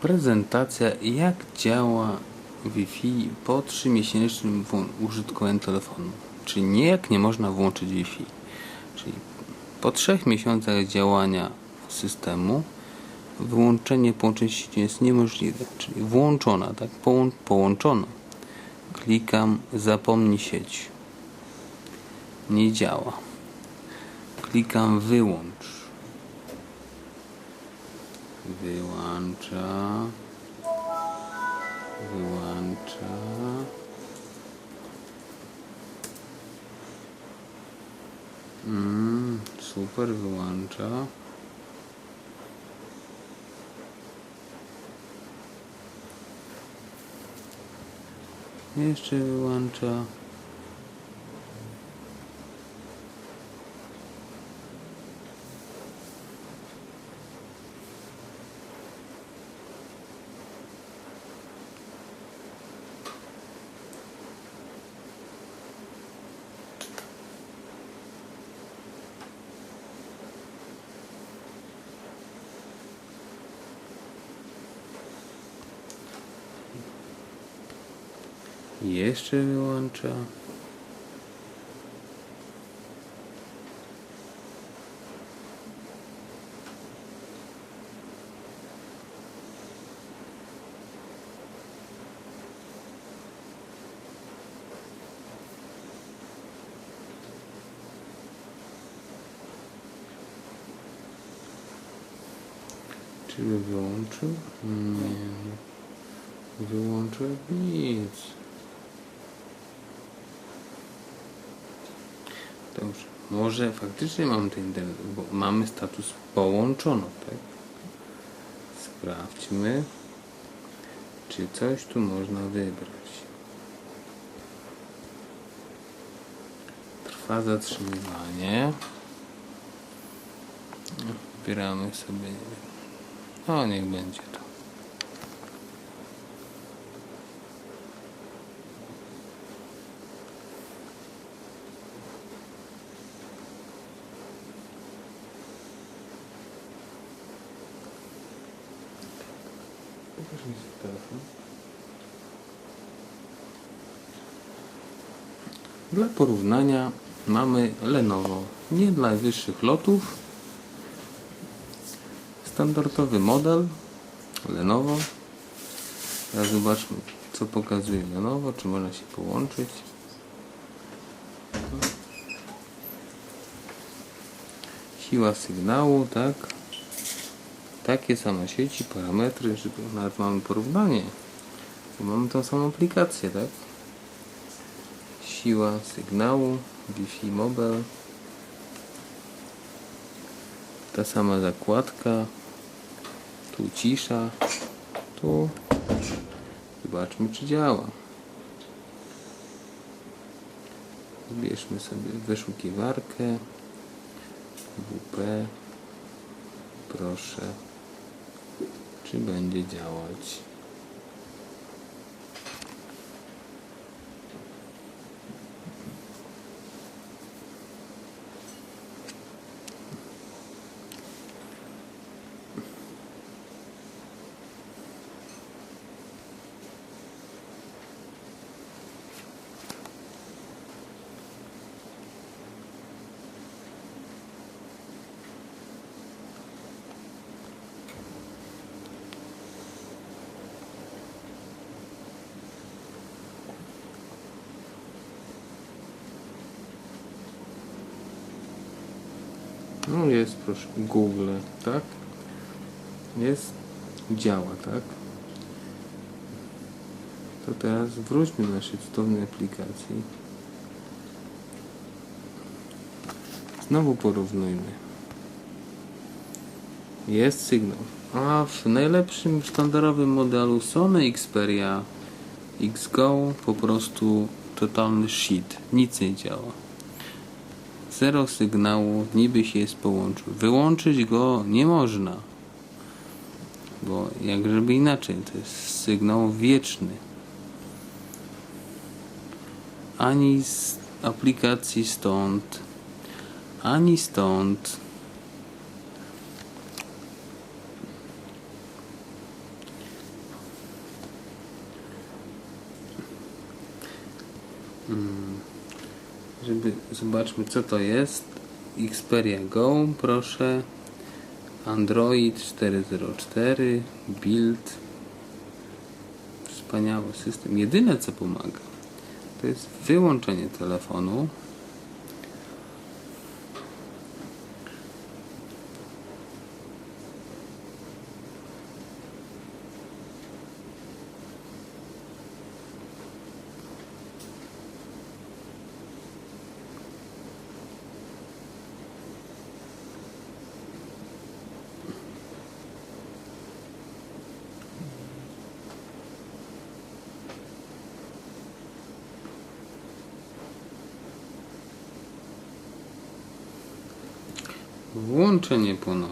Prezentacja jak działa Wi-Fi po 3-miesięcznym wło- użytkowaniu telefonu. Czyli nie jak nie można włączyć Wi-Fi. Czyli po 3 miesiącach działania systemu wyłączenie połączenia sieci jest niemożliwe. Czyli włączona, tak? Połą- połączona. Klikam zapomnij sieć. Nie działa. Klikam wyłącz. Wyłącza. Wyłącza. Mm, super, wyłącza. Jeszcze wyłącza. Jeszcze wyłącza. Czy wyłączył? Nie. Wyłączył nic. Dobrze. Może faktycznie mam ten internet, bo mamy status połączono, tak? Sprawdźmy, czy coś tu można wybrać. Trwa zatrzymywanie. Wybieramy sobie. O, niech będzie Dla porównania mamy Lenovo. Nie dla wyższych lotów. Standardowy model Lenovo. Teraz zobaczmy co pokazuje Lenovo, czy można się połączyć. Siła sygnału, tak. Takie same sieci, parametry, żeby nawet mamy porównanie. Bo mamy tą samą aplikację, tak? Siła sygnału, Wi-Fi Mobile. Ta sama zakładka. Tu cisza. Tu. Zobaczmy czy działa. Zbierzmy sobie wyszukiwarkę. WP. Proszę. Czy będzie działać? No jest, proszę, Google, tak? Jest, działa, tak? To teraz wróćmy do naszej cudownej aplikacji. Znowu porównujmy. Jest sygnał. A w najlepszym sztandarowym modelu Sony Xperia XGO po prostu totalny shit. Nic nie działa. Zero sygnału, niby się jest połączył. Wyłączyć go nie można, bo jak żeby inaczej, to jest sygnał wieczny. Ani z aplikacji stąd, ani stąd. Hmm. Żeby zobaczmy co to jest. Xperia Go, proszę. Android 404, build. Wspaniały system. Jedyne co pomaga to jest wyłączenie telefonu. Вон что не понял.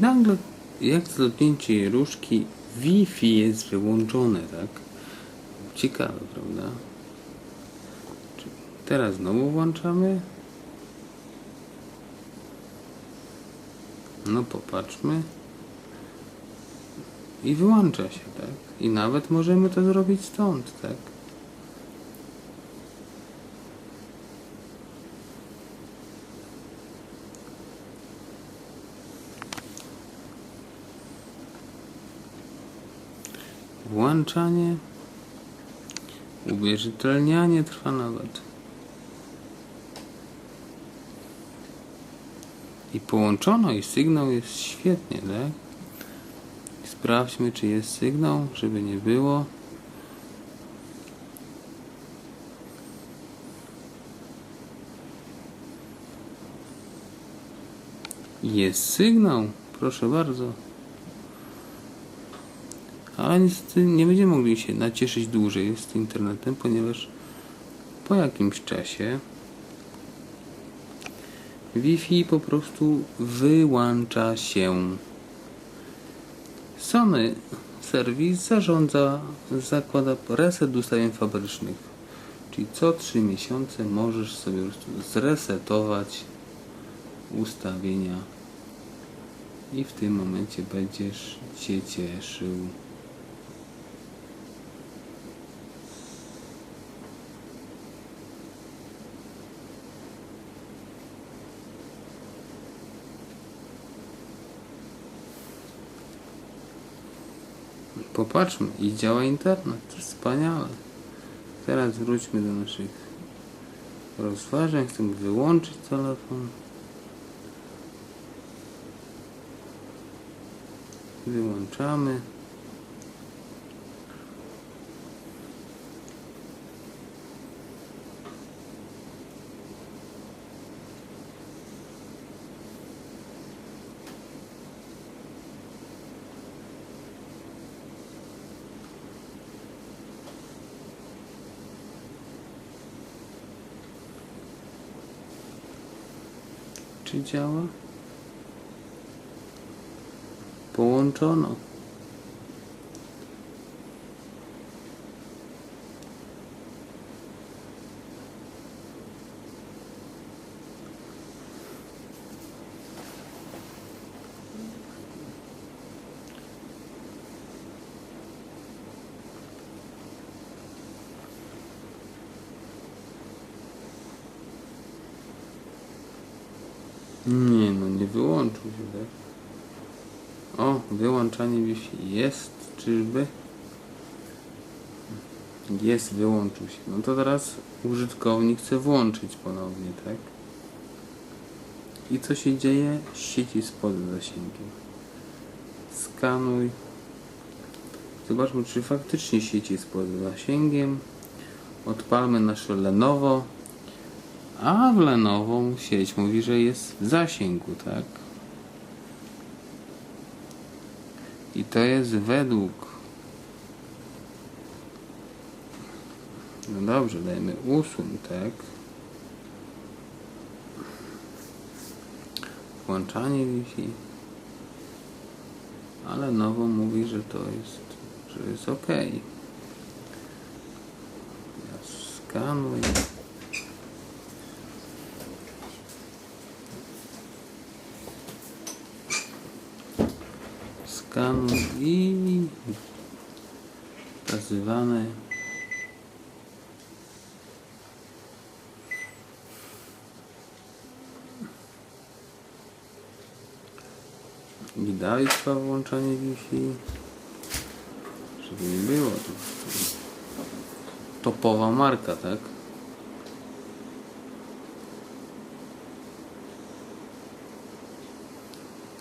Nagle, jak dotknięcie jej różki, Wi-Fi jest wyłączone, tak? Ciekawe, prawda? Teraz znowu włączamy? No popatrzmy. I wyłącza się, tak? I nawet możemy to zrobić stąd, tak? Włączanie, uwierzytelnianie trwa nawet. I połączono i sygnał jest świetnie, tak? Sprawdźmy, czy jest sygnał, żeby nie było. Jest sygnał, proszę bardzo. Ale niestety nie będziemy mogli się nacieszyć dłużej z tym internetem, ponieważ po jakimś czasie Wi-Fi po prostu wyłącza się. Sony serwis zarządza, zakłada reset ustawień fabrycznych. Czyli co 3 miesiące możesz sobie zresetować ustawienia i w tym momencie będziesz się cieszył. Popatrzmy, i działa internet. To wspaniale. Teraz wróćmy do naszych rozważań. Chcemy wyłączyć telefon. Wyłączamy. Czy działa? Połączono. Nie no, nie wyłączył się, tak? O, wyłączanie Wi-Fi jest, czyżby? Jest, wyłączył się. No to teraz użytkownik chce włączyć ponownie, tak? I co się dzieje? Sieci z poza zasięgiem. Skanuj. Zobaczmy, czy faktycznie sieci jest poza zasięgiem. Odpalmy nasze Lenovo. A w Lenovo sieć mówi, że jest w zasięgu, tak? I to jest według No dobrze, dajmy usuń, tak? Włączanie Wi-Fi. Ale nowo mówi, że to jest, że jest ok. Ja skanuj. Skanuj i pokazywane I dalej włączanie Wi-Fi. Żeby nie było. To topowa marka, tak?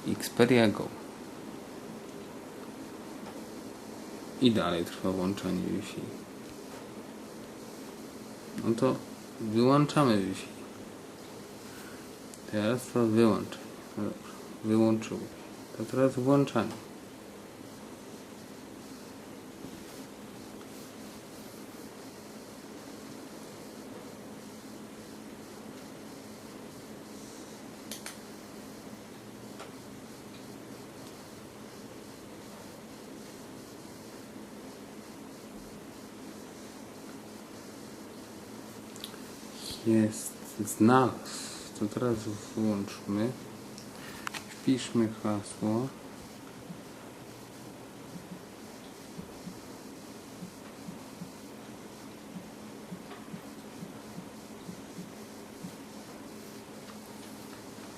Xperia Go. I dalej trwa włączanie Wi-Fi. No to wyłączamy Wi-Fi. Teraz to wyłączaj. Dobrze, Wyłączył. To teraz włączanie. Jest znalazł. To teraz włączmy. Wpiszmy hasło.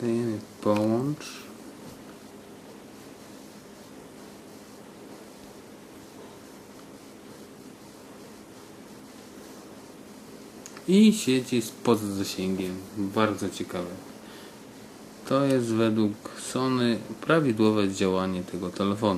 Dajemy połącz. I sieci z pod zasięgiem. Bardzo ciekawe. To jest według Sony prawidłowe działanie tego telefonu.